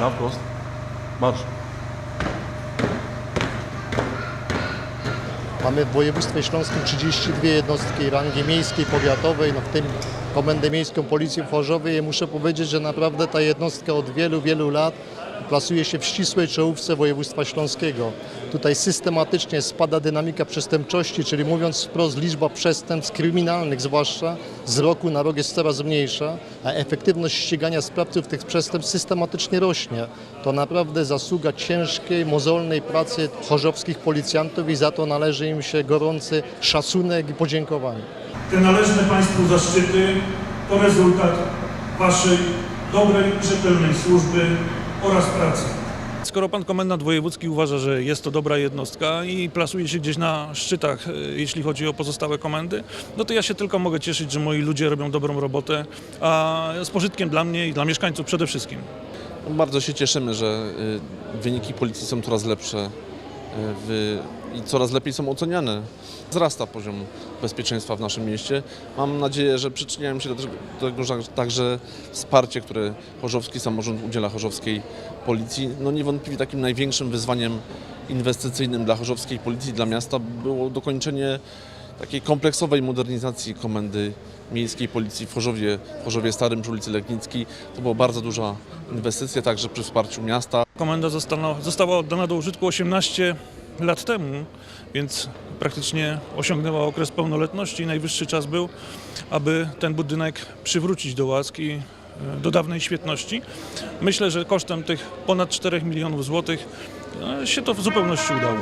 Na wprost. Marsz. Mamy w województwie śląskim 32 jednostki rangi miejskiej, powiatowej, no w tym Komendę Miejską Policji w Chorzowie i muszę powiedzieć, że naprawdę ta jednostka od wielu, wielu lat plasuje się w ścisłej czołówce województwa śląskiego. Tutaj systematycznie spada dynamika przestępczości, czyli mówiąc wprost liczba przestępstw kryminalnych zwłaszcza z roku na rok jest coraz mniejsza, a efektywność ścigania sprawców tych przestępstw systematycznie rośnie. To naprawdę zasługa ciężkiej, mozolnej pracy chorzowskich policjantów i za to należy im się gorący szacunek i podziękowanie. Te należne Państwu zaszczyty to rezultat Waszej dobrej, rzetelnej służby oraz pracy. Skoro pan komendant wojewódzki uważa, że jest to dobra jednostka i plasuje się gdzieś na szczytach, e, jeśli chodzi o pozostałe komendy, no to ja się tylko mogę cieszyć, że moi ludzie robią dobrą robotę, a z pożytkiem dla mnie i dla mieszkańców przede wszystkim. Bardzo się cieszymy, że y, wyniki policji są coraz lepsze y, w, i coraz lepiej są oceniane. Wzrasta poziom bezpieczeństwa w naszym mieście. Mam nadzieję, że przyczyniają się do tego- że także wsparcie, które Chorzowski Samorząd udziela Chorzowskiej Policji. No niewątpliwie takim największym wyzwaniem inwestycyjnym dla Chorzowskiej Policji, dla miasta było dokończenie takiej kompleksowej modernizacji komendy miejskiej policji w Chorzowie, w Chorzowie Starym przy ulicy Legnickiej. To była bardzo duża inwestycja, także przy wsparciu miasta. Komenda została, została oddana do użytku 18 lat temu, więc praktycznie osiągnęła okres pełnoletności i najwyższy czas był, aby ten budynek przywrócić do łaski, e, do dawnej świetności. Myślę, że kosztem tych ponad 4 milionów złotych e, się to w zupełności udało.